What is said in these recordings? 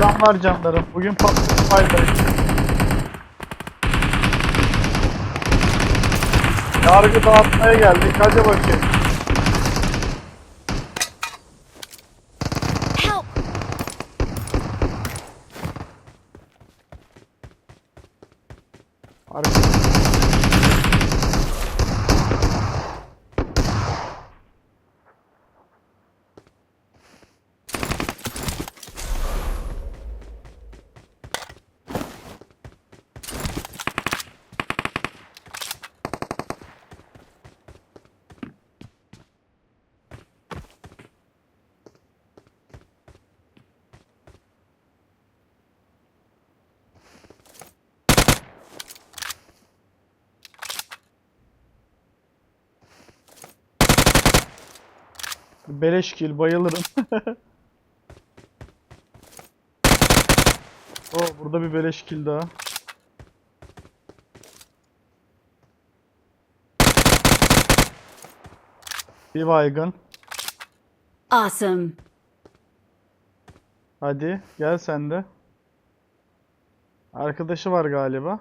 Selamlar canlarım. Bugün PUBG'dayız. Yargı dağıtmaya geldik. Hadi bakayım. Help! Arka- Beleş kill bayılırım. oh burada bir beleş kill daha. Bir baygın. Awesome. Hadi gel sen de. Arkadaşı var galiba.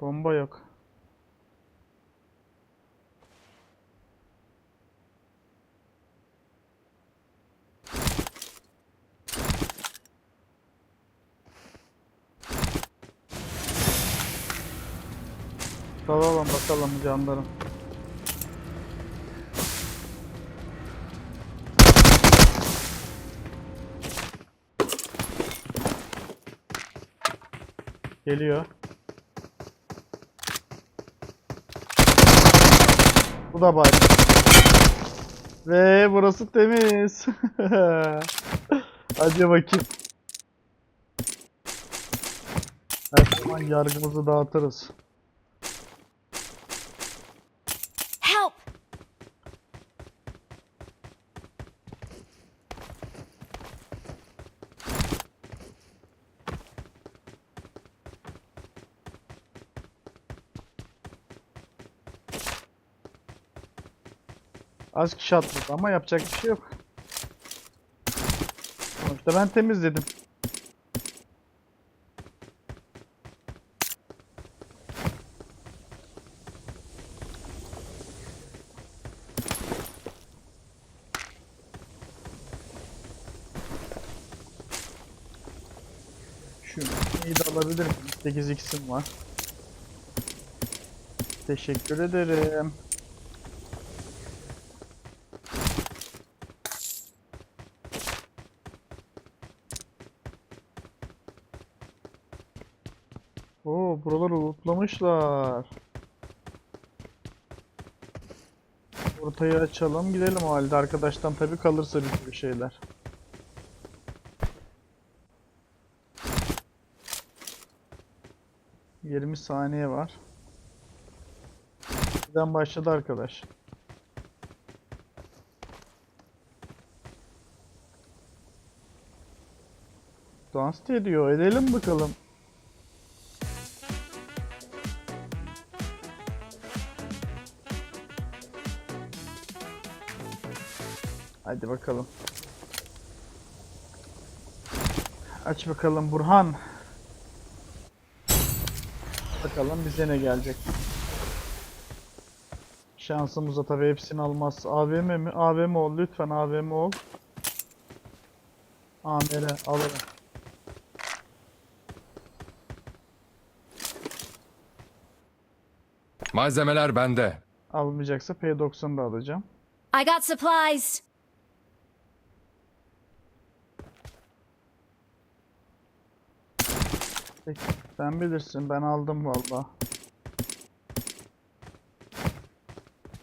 Bomba yok. Dalalım bakalım canlarım. Geliyor. Bu da bay. Ve burası temiz. Hadi bakayım. Her zaman yargımızı dağıtırız. Az kişi atladı ama yapacak bir şey yok. Sonuçta ben temizledim. Şunu iyi alabilirim. 8 x'im var. Teşekkür ederim. Oo, buraları lootlamışlar. Ortayı açalım, gidelim o halde. Arkadaştan tabii kalırsa bir şeyler. Yirmi saniye var. Birden başladı arkadaş. Dans da ediyor. Edelim bakalım. Hadi bakalım. Aç bakalım Burhan. Bakalım bize ne gelecek. Şansımıza tabii hepsini almaz. AVM mi? AVM ol lütfen AVM ol. AMR alırım. Malzemeler bende. Almayacaksa P90'ı da alacağım. I got supplies. Sen bilirsin ben aldım valla.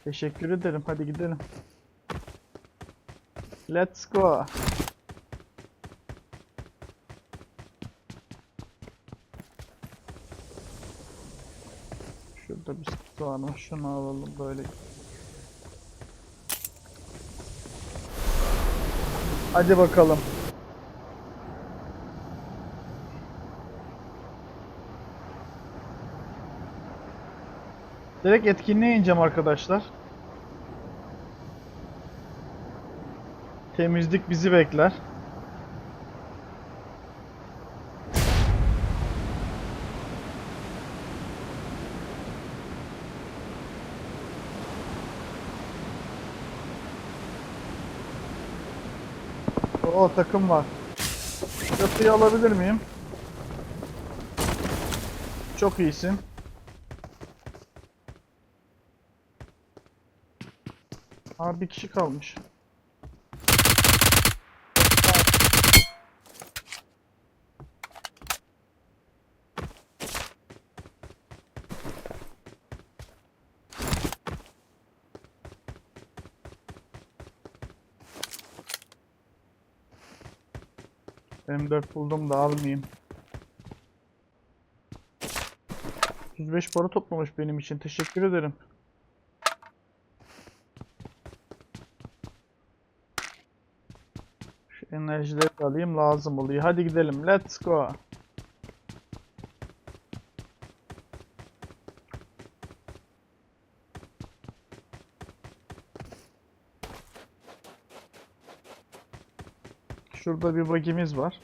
Teşekkür ederim hadi gidelim. Let's go. Şurada bir soğan var şunu alalım böyle. Hadi bakalım. Direkt etkinliğe ineceğim arkadaşlar. Temizlik bizi bekler. O takım var. Çatıyı alabilir miyim? Çok iyisin. Aa bir kişi kalmış. M4 buldum da almayayım. 35 para toplamış benim için. Teşekkür ederim. Şu enerjileri de alayım lazım oluyor. Hadi gidelim. Let's go. Şurada bir bagimiz var.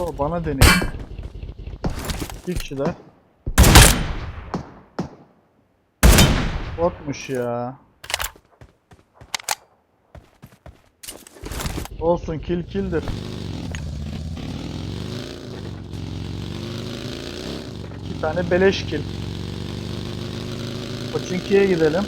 Oo bana deniyor. Bir kişiler. Botmuş ya. Olsun kill killdir. İki tane beleş kill. Koçinki'ye gidelim.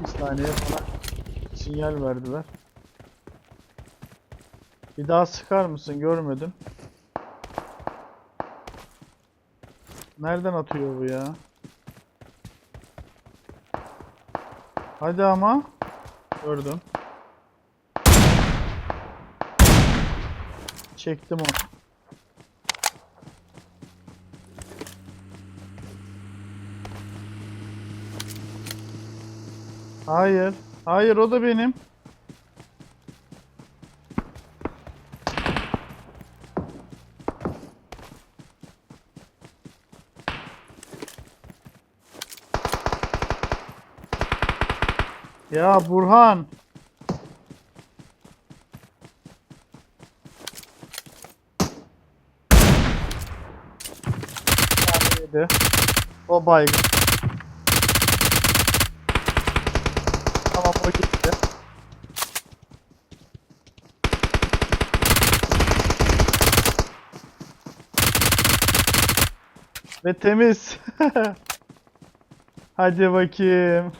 Bir saniye bana sinyal verdiler. Bir daha sıkar mısın? Görmedim. Nereden atıyor bu ya? Hadi ama. Gördüm. Çektim onu. Hayır. Hayır o da benim. Ya Burhan. O baygın. Tamam o gitti. Ve temiz. Hadi bakayım.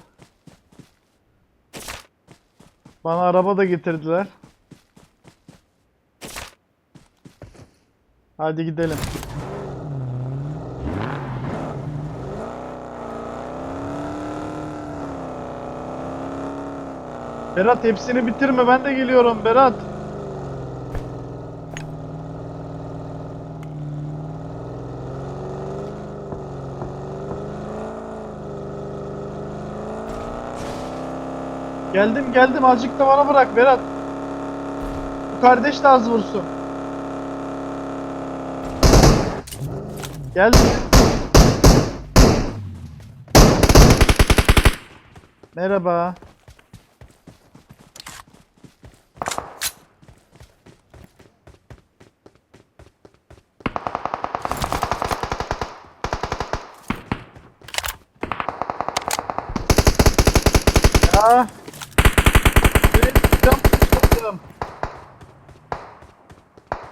Bana araba da getirdiler. Hadi gidelim. Berat hepsini bitirme ben de geliyorum Berat. Geldim geldim azıcık da bana bırak Berat. Bu kardeş de az vursun. Geldim. Merhaba.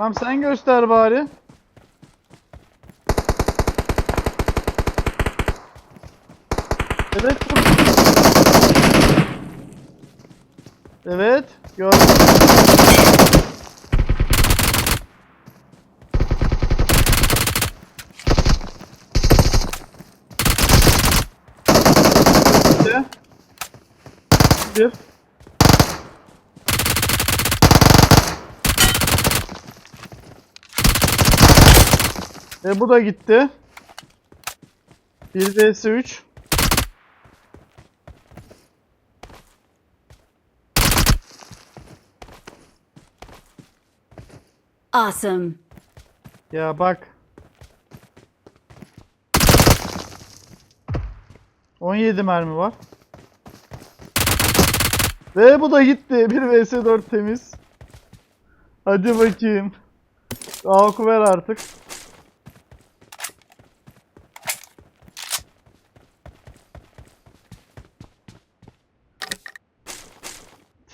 Tamam sen göster bari. Evet. Evet. Gördüm. Bir. Ve bu da gitti. 1 vs 3. Awesome. Ya bak. 17 mermi var. Ve bu da gitti. 1 vs 4 temiz. Hadi bakayım. Avku ver artık.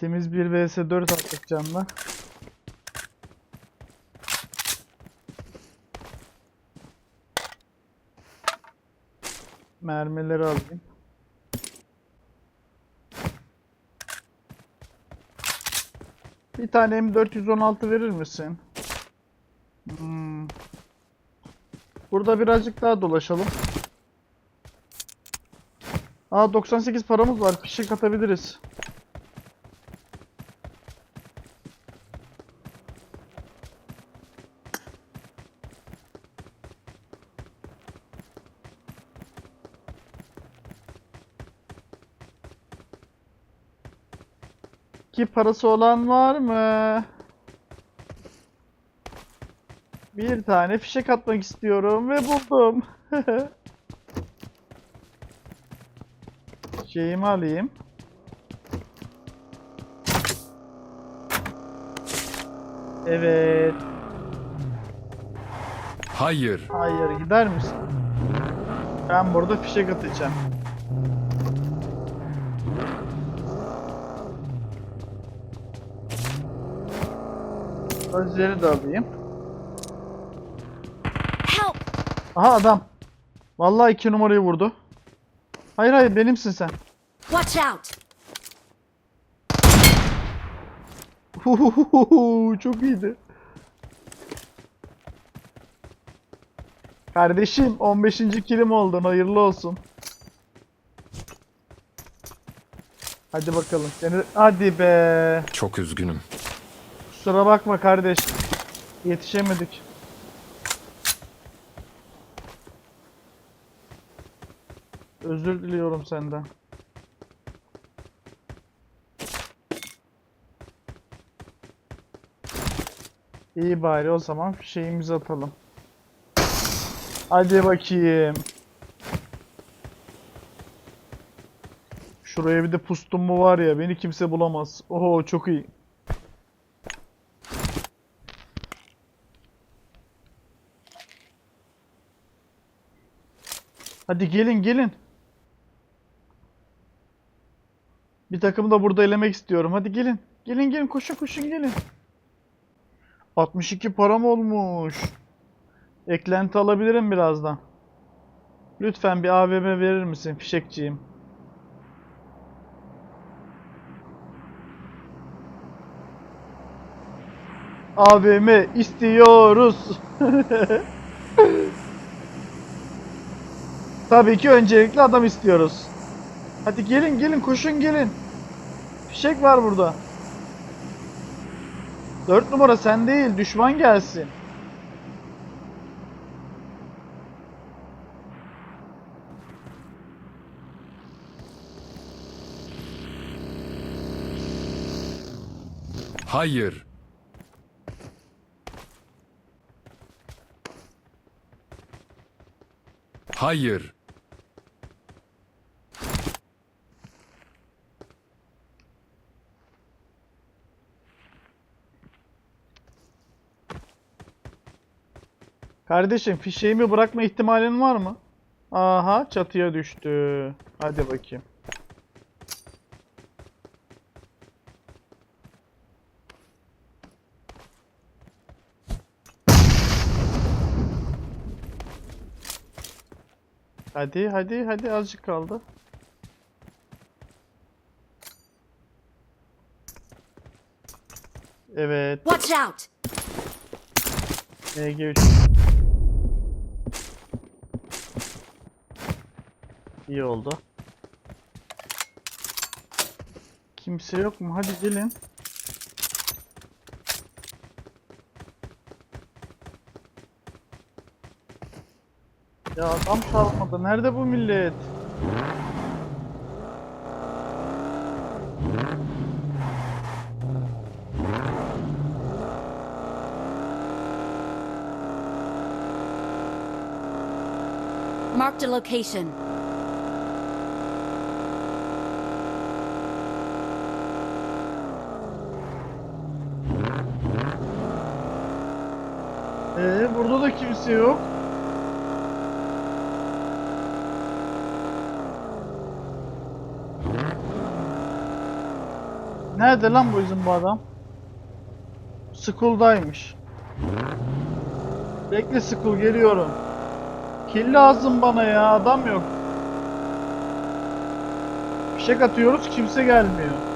Temiz 1 vs 4 attık canla. Mermileri alayım. Bir tane M416 verir misin? Hmm. Burada birazcık daha dolaşalım. Aa 98 paramız var. Fişek atabiliriz. Ki parası olan var mı? Bir tane fişek atmak istiyorum ve buldum. Şeyimi alayım. Evet. Hayır. Hayır gider misin? Ben burada fişek atacağım. Gözleri de alayım. Aha adam. Vallahi iki numarayı vurdu. Hayır hayır benimsin sen. Watch out! Huhuhuhu, Çok iyiydi. Kardeşim 15. kilim oldun hayırlı olsun. Hadi bakalım. Seni... Hadi be. Çok üzgünüm. Kusura bakma kardeş. Yetişemedik. Özür diliyorum senden. İyi bari o zaman şeyimizi atalım. Hadi bakayım. Şuraya bir de pustum mu var ya beni kimse bulamaz. Oho çok iyi. Hadi gelin gelin. Bir takımı da burada elemek istiyorum. Hadi gelin. Gelin gelin koşun koşun gelin. 62 param olmuş. Eklenti alabilirim birazdan. Lütfen bir AVM verir misin fişekçiyim? AVM istiyoruz. Tabii ki öncelikle adam istiyoruz. Hadi gelin gelin koşun gelin. Fişek var burada. 4 numara sen değil düşman gelsin. Hayır. Hayır. Kardeşim fişeğimi bırakma ihtimalin var mı? Aha çatıya düştü. Hadi bakayım. Hadi hadi hadi azıcık kaldı. Evet. Watch out! MG3. İyi oldu. Kimse yok mu? Hadi gelin. Ya adam kalmadı. Nerede bu millet? Marked a location. Ee, burada da kimse yok. Nerede lan bu bizim bu adam? School'daymış. Bekle School geliyorum. Kill lazım bana ya adam yok. Fişek atıyoruz kimse gelmiyor.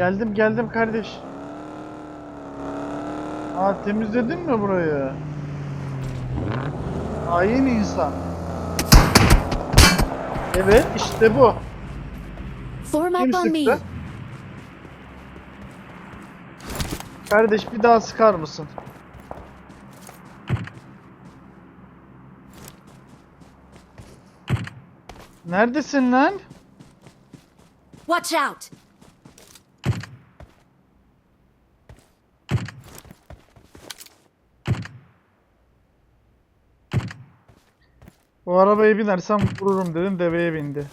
Geldim geldim kardeş. Aa temizledin mi burayı? Hain insan. Evet işte bu. Form Kim up on me. sıktı? Kardeş bir daha sıkar mısın? Neredesin lan? Watch out. O arabaya binersem vururum dedim deveye bindi.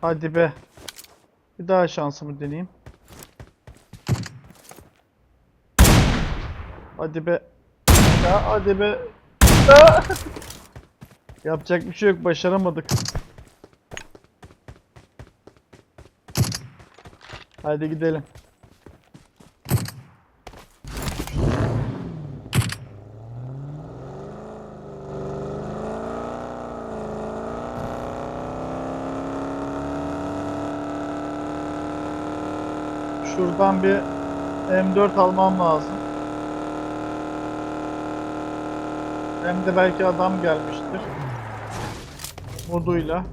Hadi be. Bir daha şansımı deneyeyim. Hadi be. Ya hadi be. Ya. Yapacak bir şey yok başaramadık. Hadi gidelim. Şuradan bir M4 almam lazım. Hem de belki adam gelmiştir. Moduyla.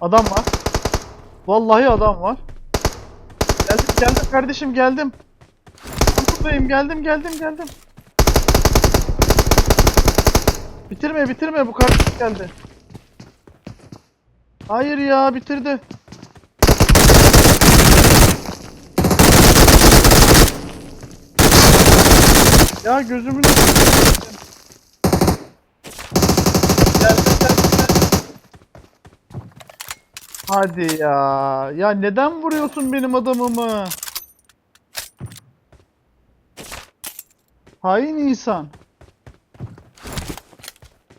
Adam var. Vallahi adam var. Geldim geldim kardeşim geldim. Buradayım geldim geldim geldim. Bitirme bitirme bu kardeş geldi. Hayır ya bitirdi. Ya gözümün. Hadi ya. Ya neden vuruyorsun benim adamımı? Hain insan.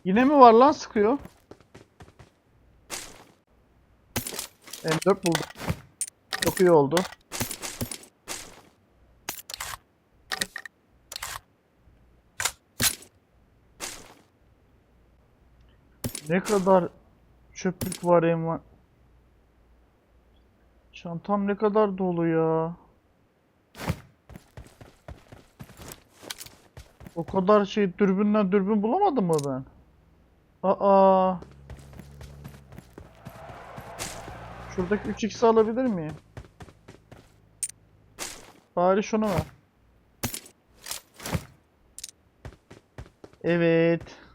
Yine mi var lan sıkıyor? M4 buldum. Çok iyi oldu. Ne kadar çöplük var envan. Çantam ne kadar dolu ya. O kadar şey dürbünden dürbün bulamadım mı ben? Aa. Şuradaki 3x'i alabilir miyim? Bari şunu ver. Evet.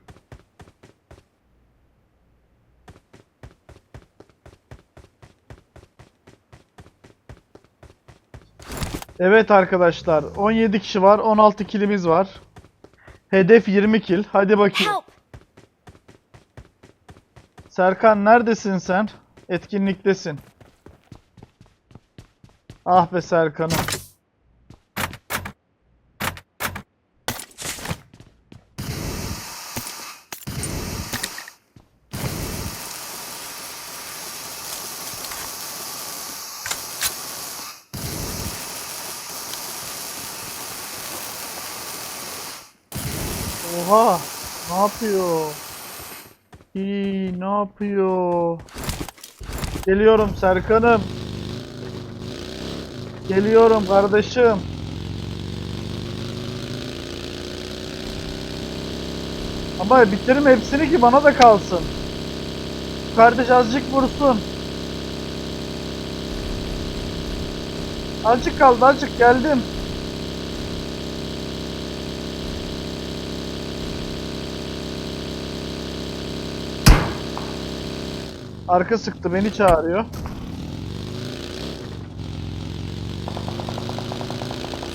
Evet arkadaşlar 17 kişi var 16 kilimiz var. Hedef 20 kil. Hadi bakayım. Help. Serkan neredesin sen? Etkinliktesin. Ah be Serkan'ım. Oha. Ne yapıyor? İyi ne yapıyor? Geliyorum Serkan'ım. Geliyorum kardeşim. Ama bitirim hepsini ki bana da kalsın. Kardeş azıcık vursun. Azıcık kaldı azıcık geldim. Arka sıktı beni çağırıyor.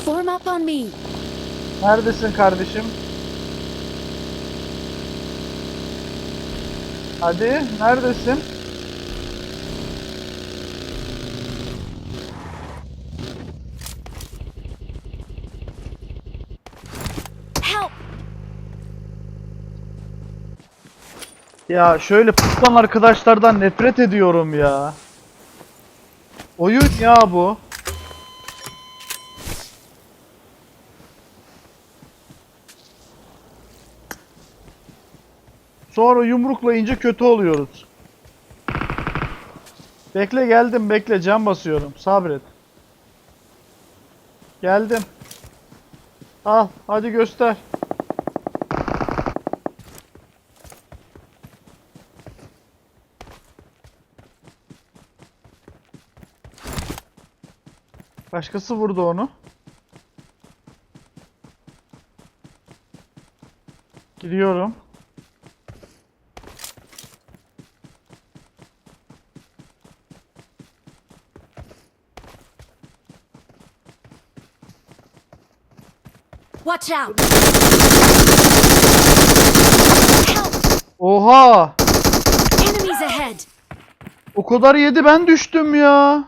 Form up on me. Neredesin kardeşim? Hadi neredesin? Help! Ya şöyle pustan arkadaşlardan nefret ediyorum ya. Oyun ya bu. Sonra yumruklayınca kötü oluyoruz. Bekle geldim bekle can basıyorum sabret. Geldim. Al hadi göster. Başkası vurdu onu. Gidiyorum. Watch out! Oha! Enemies ahead! O kadar yedi ben düştüm ya.